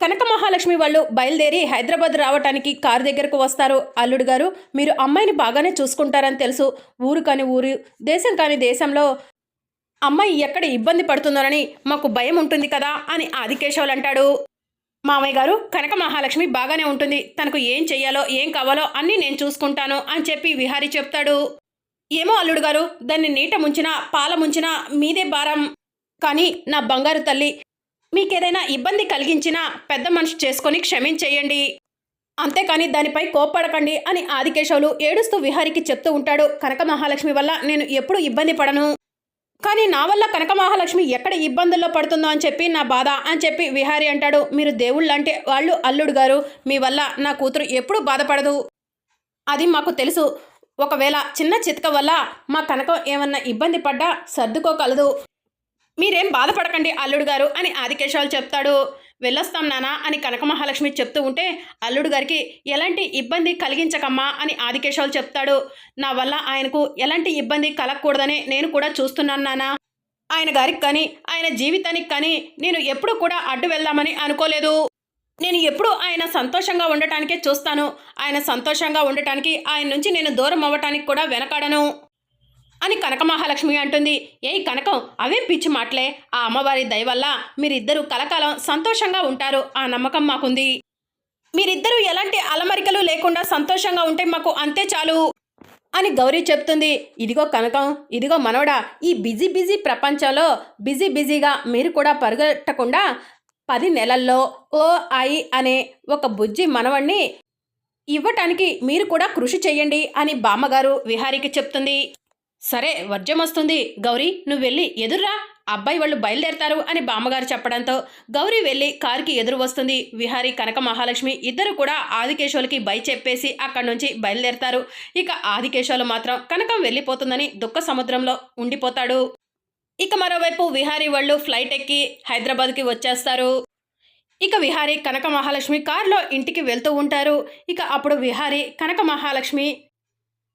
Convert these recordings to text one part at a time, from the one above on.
కనక మహాలక్ష్మి వాళ్ళు బయలుదేరి హైదరాబాద్ రావటానికి కారు దగ్గరకు వస్తారు. అల్లుడు గారు మీరు అమ్మాయిని బాగానే చూసుకుంటారని తెలుసు. ఊరు కాని ఊరు దేశం కాని దేశంలో అమ్మాయి ఎక్కడ ఇబ్బంది పడుతుందోనని మాకు భయం ఉంటుంది కదా అని ఆదికేశవులు అంటాడు. మామయ్య గారు కనక మహాలక్ష్మి బాగానే ఉంటుంది. తనకు ఏం చెయ్యాలో ఏం కావాలో అన్నీ నేను చూసుకుంటాను అని చెప్పి విహారీ చెప్తాడు. ఏమో అల్లుడు గారు దాన్ని నీట ముంచినా పాల ముంచినా మీదే భారం. కానీ నా బంగారు తల్లి మీకేదైనా ఇబ్బంది కలిగించినా పెద్ద మనిషి చేసుకొని క్షమించేయండి. అంతేకాని దానిపై కోప్పడకండి అని ఆదికేశవులు ఏడుస్తూ విహారికి చెప్తూ ఉంటాడు కనక మహాలక్ష్మి వల్ల నేను ఎప్పుడు ఇబ్బంది పడను. కానీ నా వల్ల కనక మహాలక్ష్మి ఎక్కడ ఇబ్బందుల్లో పడుతుందో అని చెప్పి నా బాధ అని చెప్పి విహారి అంటాడు. మీరు దేవుళ్ళు అంటే వాళ్ళు అల్లుడు గారు మీ వల్ల నా కూతురు ఎప్పుడూ బాధపడదు. అది మాకు తెలుసు. ఒకవేళ చిన్న చితక వల్ల మా కనకం ఏమన్నా ఇబ్బంది పడ్డా సర్దుకోగలదు. మీరేం బాధపడకండి అల్లుడు గారు అని ఆదికేశవాలు చెప్తాడు. వెళ్ళొస్తాం నానా అని కనక మహాలక్ష్మి చెప్తూ ఉంటే అల్లుడు గారికి ఎలాంటి ఇబ్బంది కలిగించకమ్మా అని ఆదికేశవాలు చెప్తాడు. నా వల్ల ఆయనకు ఎలాంటి ఇబ్బంది కలగకూడదని నేను కూడా చూస్తున్నాను నానా ఆయన గారికి కానీ ఆయన జీవితానికి కానీ నేను ఎప్పుడూ కూడా అడ్డు వెళ్దామని అనుకోలేదు. నేను ఎప్పుడూ ఆయన సంతోషంగా ఉండటానికే చూస్తాను. ఆయన సంతోషంగా ఉండటానికి ఆయన నుంచి నేను దూరం అవ్వటానికి కూడా వెనకాడను. అని కనక మహాలక్ష్మి అంటుంది. ఏయ్ కనకం అవేం పిచ్చి మాటలే? ఆ అమ్మవారి దయ వల్ల మీరిద్దరూ కలకాలం సంతోషంగా ఉంటారు ఆ నమ్మకం మాకుంది. మీరిద్దరూ ఎలాంటి అలమరికలు లేకుండా సంతోషంగా ఉంటే మాకు అంతే చాలు అని గౌరీ చెప్తుంది. ఇదిగో కనకం ఇదిగో మనవడా ఈ బిజీ బిజీ ప్రపంచంలో బిజీ బిజీగా మీరు కూడా పరుగెట్టకుండా పది నెలల్లో ఓ ఐ అనే ఒక బుజ్జి మనవణ్ణి ఇవ్వటానికి మీరు కూడా కృషి చేయండి అని బామ్మగారు విహారికి చెప్తుంది. సరే వర్జం వస్తుంది. గౌరీ నువ్వు వెళ్ళి ఎదుర్రా. అబ్బాయి వాళ్ళు బయలుదేరతారు అని బామ్మగారు చెప్పడంతో గౌరీ వెళ్ళి కారుకి ఎదురు వస్తుంది. విహారీ కనక మహాలక్ష్మి ఇద్దరు కూడా ఆదికేశవులకి బై చెప్పేసి అక్కడి నుంచి బయలుదేరతారు. ఇక ఆదికేశవులు మాత్రం కనకం వెళ్ళిపోతుందని దుఃఖ సముద్రంలో ఉండిపోతాడు. ఇక మరోవైపు విహారీ వాళ్ళు ఫ్లైట్ ఎక్కి హైదరాబాద్కి వచ్చేస్తారు. ఇక విహారీ కనక మహాలక్ష్మి కారులో ఇంటికి వెళ్తూ ఉంటారు. ఇక అప్పుడు విహారీ కనక మహాలక్ష్మి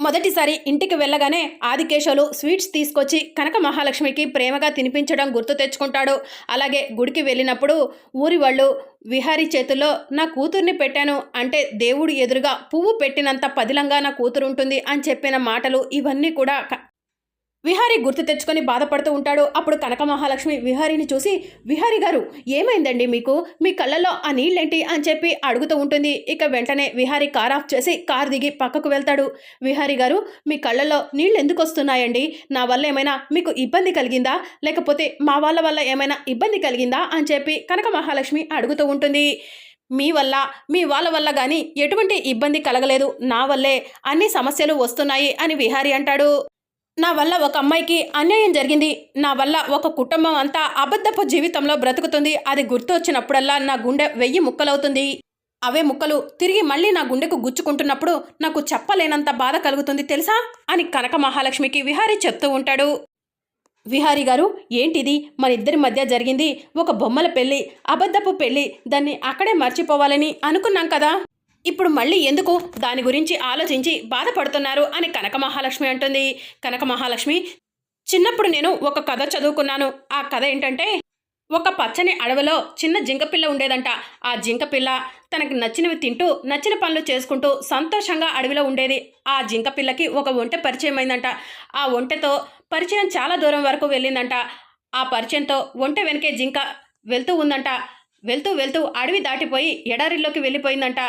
మొదటిసారి ఇంటికి వెళ్ళగానే ఆదికేశవులు స్వీట్స్ తీసుకొచ్చి కనక మహాలక్ష్మికి ప్రేమగా తినిపించడం గుర్తు తెచ్చుకుంటాడు. అలాగే గుడికి వెళ్ళినప్పుడు ఊరి వాళ్ళు విహారీ చేతుల్లో నా కూతుర్ని పెట్టాను అంటే దేవుడు ఎదురుగా పువ్వు పెట్టినంత పదిలంగా నా కూతురు ఉంటుంది అని చెప్పిన మాటలు ఇవన్నీ కూడా విహారీ గుర్తు తెచ్చుకొని బాధపడుతూ ఉంటాడు. అప్పుడు కనక మహాలక్ష్మి విహారీని చూసి విహారీ గారు ఏమైందండి మీకు? మీ కళ్ళల్లో ఆ నీళ్ళేంటి? అని చెప్పి అడుగుతూ ఉంటుంది. ఇక వెంటనే విహారీ కార్ ఆఫ్ చేసి కార్ దిగి పక్కకు వెళ్తాడు. విహారీ గారు మీ కళ్ళల్లో నీళ్ళు ఎందుకు వస్తున్నాయండి? నా వల్ల ఏమైనా మీకు ఇబ్బంది కలిగిందా? లేకపోతే మా వాళ్ళ వల్ల ఏమైనా ఇబ్బంది కలిగిందా? అని చెప్పి కనక మహాలక్ష్మి అడుగుతూ ఉంటుంది. మీ వల్ల మీ వాళ్ళ వల్ల కానీ ఎటువంటి ఇబ్బంది కలగలేదు. నా వల్లే అన్ని సమస్యలు వస్తున్నాయి అని విహారీ అంటాడు. నా వల్ల ఒక అమ్మాయికి అన్యాయం జరిగింది. నా వల్ల ఒక కుటుంబం అంతా అబద్ధపు జీవితంలో బ్రతుకుతుంది. అది గుర్తొచ్చినప్పుడల్లా నా గుండె వెయ్యి ముక్కలవుతుంది. అవే ముక్కలు తిరిగి మళ్ళీ నా గుండెకు గుచ్చుకుంటున్నప్పుడు నాకు చెప్పలేనంత బాధ కలుగుతుంది తెలుసా? అని కనక మహాలక్ష్మికి విహారీ చెప్తూ ఉంటాడు. విహారి గారు ఏంటిది? మన ఇద్దరి మధ్య జరిగింది. ఒక బొమ్మల పెళ్ళి అబద్ధపు పెళ్ళి. దాన్ని అక్కడే మర్చిపోవాలని అనుకున్నాం కదా? ఇప్పుడు మళ్ళీ ఎందుకు దాని గురించి ఆలోచించి బాధపడుతున్నారు అని కనక మహాలక్ష్మి అంటుంది. కనక మహాలక్ష్మి చిన్నప్పుడు నేను ఒక కథ చదువుకున్నాను. ఆ కథ ఏంటంటే ఒక పచ్చని అడవిలో చిన్న జింకపిల్ల ఉండేదంట. ఆ జింకపిల్ల తనకు నచ్చినవి తింటూ నచ్చిన పనులు చేసుకుంటూ సంతోషంగా అడవిలో ఉండేది. ఆ జింకపిల్లకి ఒక ఒంటె పరిచయం అయిందంట ఆ ఒంటెతో పరిచయం చాలా దూరం వరకు వెళ్ళిందంట. ఆ పరిచయంతో ఒంటె వెనకే జింక వెళ్తూ ఉందంట. వెళ్తూ వెళ్తూ అడవి దాటిపోయి ఎడారిలోకి వెళ్ళిపోయిందంట.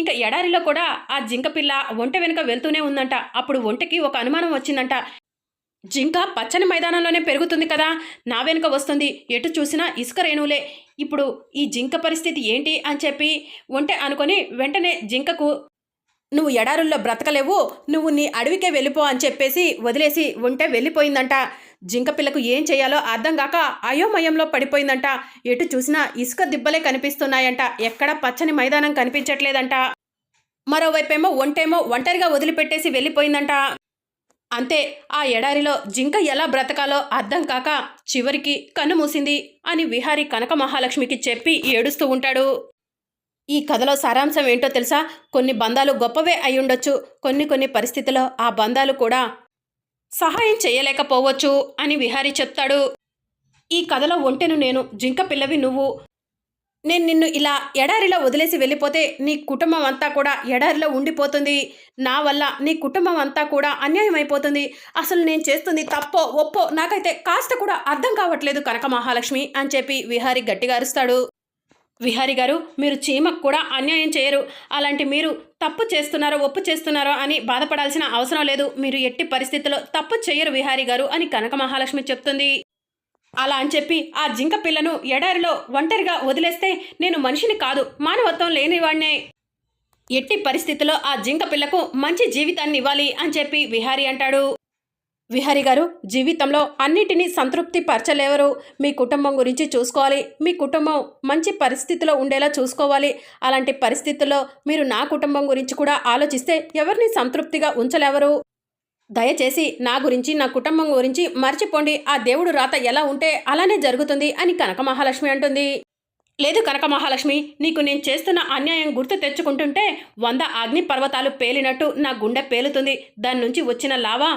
ఇంకా ఎడారిలో కూడా ఆ జింకపిల్ల ఒంట వెనుక వెళ్తూనే ఉందంట. అప్పుడు ఒంటకి ఒక అనుమానం వచ్చిందంట. జింక పచ్చని మైదానంలోనే పెరుగుతుంది కదా నా వెనుక వస్తుంది. ఎటు చూసినా ఇసుక రేణువులే. ఇప్పుడు ఈ జింక పరిస్థితి ఏంటి అని చెప్పి ఒంటె అనుకొని వెంటనే జింకకు నువ్వు ఎడారుల్లో బ్రతకలేవు నువ్వు నీ అడవికే వెళ్ళిపో అని చెప్పేసి వదిలేసి ఉంటే వెళ్ళిపోయిందంట. జింక పిల్లకు ఏం చేయాలో అర్థం కాక అయోమయంలో పడిపోయిందంట. ఎటు చూసినా ఇసుక దిబ్బలే కనిపిస్తున్నాయంట. ఎక్కడ పచ్చని మైదానం కనిపించట్లేదంట. మరోవైపేమో ఒంటేమో ఒంటరిగా వదిలిపెట్టేసి వెళ్ళిపోయిందంట. అంతే ఆ ఎడారిలో జింక ఎలా బ్రతకాలో అర్థం కాక చివరికి కన్ను మూసింది అని విహారి కనక మహాలక్ష్మికి చెప్పి ఏడుస్తూ ఉంటాడు. ఈ కథలో సారాంశం ఏంటో తెలుసా? కొన్ని బంధాలు గొప్పవే అయి కొన్ని కొన్ని పరిస్థితుల్లో ఆ బంధాలు కూడా సహాయం చేయలేకపోవచ్చు అని విహారి చెప్తాడు. ఈ కథలో ఒంటెను నేను జింక పిల్లవి నువ్వు. నేను నిన్ను ఇలా ఎడారిలో వదిలేసి వెళ్ళిపోతే నీ కుటుంబం అంతా కూడా ఎడారిలో ఉండిపోతుంది. నా వల్ల నీ కుటుంబం అంతా కూడా అన్యాయం అయిపోతుంది. అసలు నేను చేస్తుంది తప్పో ఒప్పో నాకైతే కాస్త కూడా అర్థం కావట్లేదు కనక మహాలక్ష్మి అని చెప్పి విహారి గట్టిగా అరుస్తాడు. విహారి గారు మీరు చీమకు కూడా అన్యాయం చేయరు. అలాంటి మీరు తప్పు చేస్తున్నారో ఒప్పు చేస్తున్నారో అని బాధపడాల్సిన అవసరం లేదు. మీరు ఎట్టి పరిస్థితుల్లో తప్పు చేయరు విహారి గారు అని కనక మహాలక్ష్మి చెప్తుంది. అలా అని చెప్పి ఆ జింక పిల్లను ఎడారిలో ఒంటరిగా వదిలేస్తే నేను మనిషిని కాదు మానవత్వం లేనివాడినే ఎట్టి పరిస్థితుల్లో ఆ జింక పిల్లకు మంచి జీవితాన్ని ఇవ్వాలి అని చెప్పి విహారి అంటాడు. విహారి గారు జీవితంలో అన్నిటినీ సంతృప్తి పరచలేవరు. మీ కుటుంబం గురించి చూసుకోవాలి. మీ కుటుంబం మంచి పరిస్థితిలో ఉండేలా చూసుకోవాలి. అలాంటి పరిస్థితుల్లో మీరు నా కుటుంబం గురించి కూడా ఆలోచిస్తే ఎవరిని సంతృప్తిగా ఉంచలేవరు? దయచేసి నా గురించి నా కుటుంబం గురించి మర్చిపోండి. ఆ దేవుడు రాత ఎలా ఉంటే అలానే జరుగుతుంది అని కనక మహాలక్ష్మి అంటుంది. లేదు కనక మహాలక్ష్మి నీకు నేను చేస్తున్న అన్యాయం గుర్తు తెచ్చుకుంటుంటే వంద అగ్ని పర్వతాలు పేలినట్టు నా గుండె పేలుతుంది. దాని నుంచి వచ్చిన లావా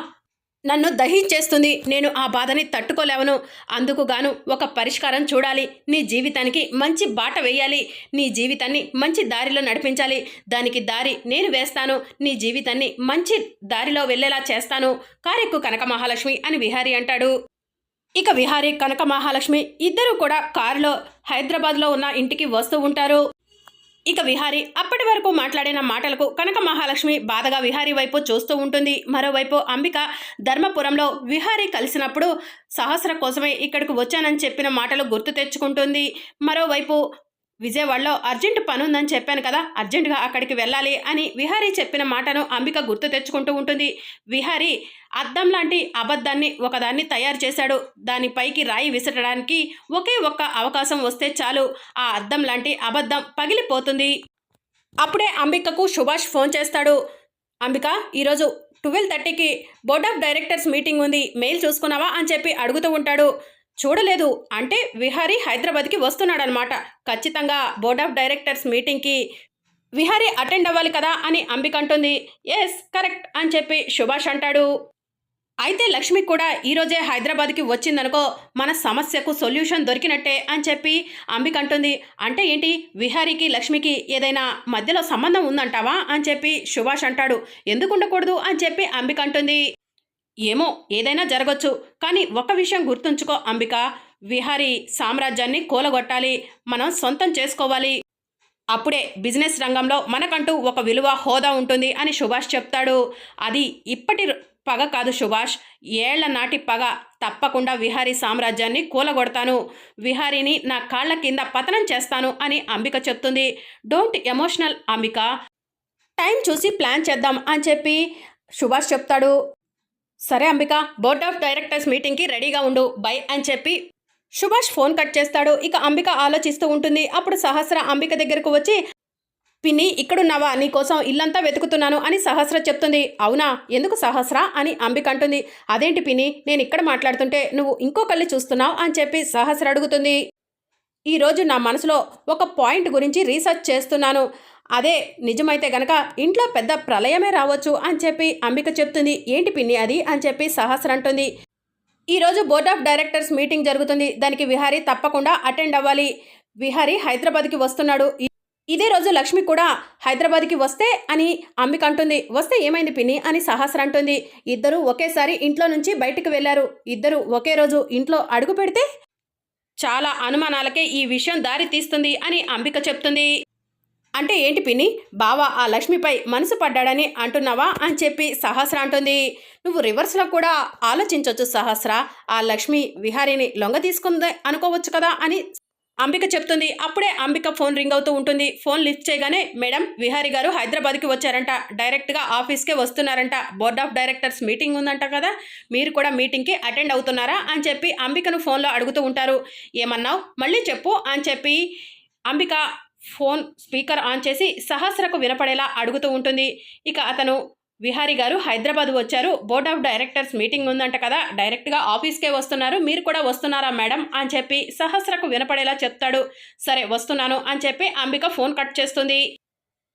నన్ను దహించేస్తుంది. నేను ఆ బాధని తట్టుకోలేవను. అందుకు గాను ఒక పరిష్కారం చూడాలి. నీ జీవితానికి మంచి బాట వేయాలి. నీ జీవితాన్ని మంచి దారిలో నడిపించాలి. దానికి దారి నేను వేస్తాను. నీ జీవితాన్ని మంచి దారిలో వెళ్ళేలా చేస్తాను. కారెక్కు కనక మహాలక్ష్మి అని విహారీ అంటాడు. ఇక విహారీ కనక మహాలక్ష్మి ఇద్దరూ కూడా కారులో హైదరాబాద్లో ఉన్న ఇంటికి వస్తూ ఉంటారు. ఇక విహారి అప్పటి వరకు మాట్లాడిన మాటలకు కనక మహాలక్ష్మి బాధగా విహారీ వైపు చూస్తూ ఉంటుంది. మరోవైపు అంబిక ధర్మపురంలో విహారీ కలిసినప్పుడు సహస్ర కోసమే ఇక్కడికి వచ్చానని చెప్పిన మాటలు గుర్తు తెచ్చుకుంటుంది. మరోవైపు విజయవాడలో అర్జెంటు పనుందని చెప్పాను కదా అర్జెంటుగా అక్కడికి వెళ్ళాలి అని విహారీ చెప్పిన మాటను అంబిక గుర్తు తెచ్చుకుంటూ ఉంటుంది. విహారీ అద్దం లాంటి అబద్ధాన్ని ఒకదాన్ని తయారు చేశాడు. దానిపైకి రాయి విసరడానికి ఒకే ఒక్క అవకాశం వస్తే చాలు. ఆ అద్దం లాంటి అబద్ధం పగిలిపోతుంది. అప్పుడే అంబికకు సుభాష్ ఫోన్ చేస్తాడు. అంబిక ఈరోజు ట్వెల్వ్ థర్టీకి బోర్డ్ ఆఫ్ డైరెక్టర్స్ మీటింగ్ ఉంది. మెయిల్ చూసుకున్నావా అని చెప్పి అడుగుతూ ఉంటాడు. చూడలేదు. అంటే విహారీ హైదరాబాద్కి వస్తున్నాడనమాట ఖచ్చితంగా బోర్డ్ ఆఫ్ డైరెక్టర్స్ మీటింగ్కి విహారీ అటెండ్ అవ్వాలి కదా అని అంబిక అంటుంది. ఎస్ కరెక్ట్ అని చెప్పి సుభాష్ అంటాడు. అయితే లక్ష్మి కూడా ఈరోజే హైదరాబాద్కి వచ్చిందనుకో మన సమస్యకు సొల్యూషన్ దొరికినట్టే అని చెప్పి అంబిక అంటుంది. అంటే ఏంటి? విహారీకి లక్ష్మికి ఏదైనా మధ్యలో సంబంధం ఉందంటావా? అని చెప్పి సుభాష్ అంటాడు. ఎందుకు ఉండకూడదు? అని చెప్పి అంబిక అంటుంది. ఏమో ఏదైనా జరగచ్చు. కానీ ఒక విషయం గుర్తుంచుకో అంబిక. విహారీ సామ్రాజ్యాన్ని కూలగొట్టాలి. మనం సొంతం చేసుకోవాలి. అప్పుడే బిజినెస్ రంగంలో మనకంటూ ఒక విలువ హోదా ఉంటుంది అని సుభాష్ చెప్తాడు. అది ఇప్పటి పగ కాదు సుభాష్. ఏళ్ళ నాటి పగ. తప్పకుండా విహారీ సామ్రాజ్యాన్ని కూలగొడతాను. విహారీని నా కాళ్ళ కింద పతనం చేస్తాను అని అంబిక చెప్తుంది. Don't emotional Ambika. టైం చూసి ప్లాన్ చేద్దాం అని చెప్పి సుభాష్ చెప్తాడు. సరే అంబిక బోర్డ్ ఆఫ్ డైరెక్టర్స్ మీటింగ్కి రెడీగా ఉండు. బై అని చెప్పి సుభాష్ ఫోన్ కట్ చేస్తాడు. ఇక అంబిక ఆలోచిస్తూ ఉంటుంది. అప్పుడు సహస్ర అంబిక దగ్గరకు వచ్చి పిన్ని ఇక్కడున్నావా? నీకోసం ఇల్లంతా వెతుకుతున్నాను అని సహస్ర చెప్తుంది. అవునా? ఎందుకు సహస్ర? అని అంబిక అంటుంది. అదేంటి పిన్ని? నేను ఇక్కడ మాట్లాడుతుంటే నువ్వు ఇంకొకళ్ళు చూస్తున్నావు అని చెప్పి సహస్ర అడుగుతుంది. ఈరోజు నా మనసులో ఒక పాయింట్ గురించి రీసెర్చ్ చేస్తున్నాను. అదే నిజమైతే గనక ఇంట్లో పెద్ద ప్రళయమే రావచ్చు అని చెప్పి అంబిక చెప్తుంది. ఏంటి పిన్ని అది? అని చెప్పి సహస్ర అంటుంది. ఈరోజు బోర్డ్ ఆఫ్ డైరెక్టర్స్ మీటింగ్ జరుగుతుంది. దానికి విహారీ తప్పకుండా అటెండ్ అవ్వాలి. విహారీ హైదరాబాద్కి వస్తున్నాడు. ఇదే రోజు లక్ష్మి కూడా హైదరాబాద్కి వస్తే అని అంబిక అంటుంది. వస్తే ఏమైంది పిన్ని? అని సహస్ర అంటుంది. ఇద్దరు ఒకేసారి ఇంట్లో నుంచి బయటకు వెళ్ళారు. ఇద్దరు ఒకే రోజు ఇంట్లో అడుగు పెడితే చాలా అనుమానాలకే ఈ విషయం దారి తీస్తుంది అని అంబిక చెప్తుంది. అంటే ఏంటి పిన్ని? బావ ఆ లక్ష్మిపై మనసు పడ్డాడని అంటున్నావా అని చెప్పి సహస్ర అంటుంది. నువ్వు రివర్స్లో కూడా ఆలోచించవచ్చు సహస్ర. ఆ లక్ష్మి విహారీని లొంగ తీసుకుంది అనుకోవచ్చు కదా అని అంబిక చెప్తుంది. అప్పుడే అంబిక ఫోన్ రింగ్ అవుతూ ఉంటుంది. ఫోన్ లిఫ్ట్ చేయగానే మేడం విహారీ గారు హైదరాబాద్కి వచ్చారంట. డైరెక్ట్గా ఆఫీస్కే వస్తున్నారంట. బోర్డ్ ఆఫ్ డైరెక్టర్స్ మీటింగ్ ఉందంట కదా మీరు కూడా మీటింగ్కి అటెండ్ అవుతున్నారా అని చెప్పి అంబికను ఫోన్లో అడుగుతూ ఉంటారు. ఏమన్నావు? మళ్ళీ చెప్పు అని చెప్పి అంబిక ఫోన్ స్పీకర్ ఆన్ చేసి సహస్రకు వినపడేలా అడుగుతూ ఉంటుంది. ఇక అతను విహారీ గారు హైదరాబాద్ వచ్చారు. బోర్డ్ ఆఫ్ డైరెక్టర్స్ మీటింగ్ ఉందంట కదా డైరెక్ట్గా ఆఫీస్కే వస్తున్నారు. మీరు కూడా వస్తున్నారా మేడం? అని చెప్పి సహస్రకు వినపడేలా చెప్తాడు. సరే వస్తున్నాను అని చెప్పి అంబిక ఫోన్ కట్ చేస్తుంది.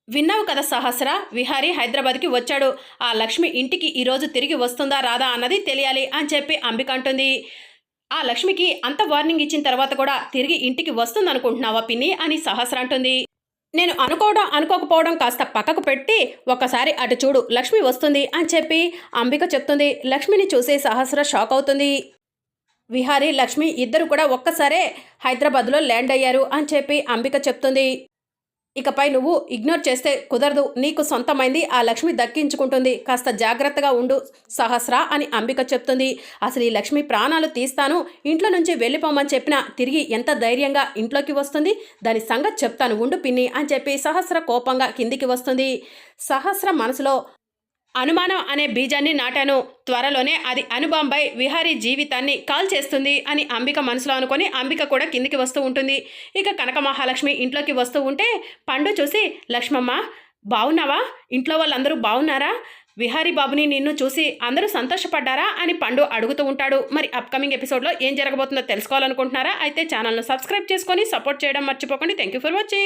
విన్నావు కదా సహస్ర విహారీ హైదరాబాద్కి వచ్చాడు. ఆ లక్ష్మి ఇంటికి ఈరోజు తిరిగి వస్తుందా రాదా అన్నది తెలియాలి అని చెప్పి అంబిక అంటుంది. ఆ లక్ష్మికి అంత వార్నింగ్ ఇచ్చిన తర్వాత కూడా తిరిగి ఇంటికి వస్తుందనుకుంటున్నావా పిన్ని? అని సహస్ర అంటుంది. నేను అనుకోవడం అనుకోకపోవడం కాస్త పక్కకు పెట్టి ఒక్కసారి అటు చూడు లక్ష్మి వస్తుంది అని చెప్పి అంబిక చెప్తుంది. లక్ష్మిని చూసి సహస్ర షాక్ అవుతుంది. విహారీ లక్ష్మి ఇద్దరు కూడా ఒక్కసారే హైదరాబాద్లో ల్యాండ్ అయ్యారు అని చెప్పి అంబిక చెప్తుంది. ఇకపై నువ్వు ఇగ్నోర్ చేస్తే కుదరదు నీకు సొంతమైంది ఆ లక్ష్మి దక్కించుకుంటుంది. కాస్త జాగ్రత్తగా ఉండు సహస్ర అని అంబిక చెప్తుంది. అసలు ఈ లక్ష్మి ప్రాణాలు తీస్తాను ఇంట్లో నుంచి వెళ్ళిపోమని చెప్పినా తిరిగి ఎంత ధైర్యంగా ఇంట్లోకి వస్తుంది? దాని సంగతి చెప్తాను ఉండు పిన్ని అని చెప్పి సహస్ర కోపంగా కిందికి వస్తుంది. సహస్ర మనసులో అనుమానం అనే బీజాన్ని నాటాను. త్వరలోనే అది అనుబాంబై విహారీ జీవితాన్ని కాల్ చేస్తుంది అని అంబిక మనసులో అనుకొని అంబిక కూడా కిందికి వస్తూ ఉంటుంది. ఇక కనక మహాలక్ష్మి ఇంట్లోకి వస్తూ ఉంటే పండు చూసి లక్ష్మమ్మ బాగున్నావా ఇంట్లో వాళ్ళందరూ బాగున్నారా విహారీ బాబుని నిన్ను చూసి అందరూ సంతోషపడ్డారా అని పండు అడుగుతూ ఉంటాడు. మరి అప్కమింగ్ ఎపిసోడ్లో ఏం జరగబోతుందో తెలుసుకోవాలనుకుంటున్నారా? అయితే ఛానల్ను సబ్స్క్రైబ్ చేసుకొని సపోర్ట్ చేయడం మర్చిపోకండి. Thank you for watching.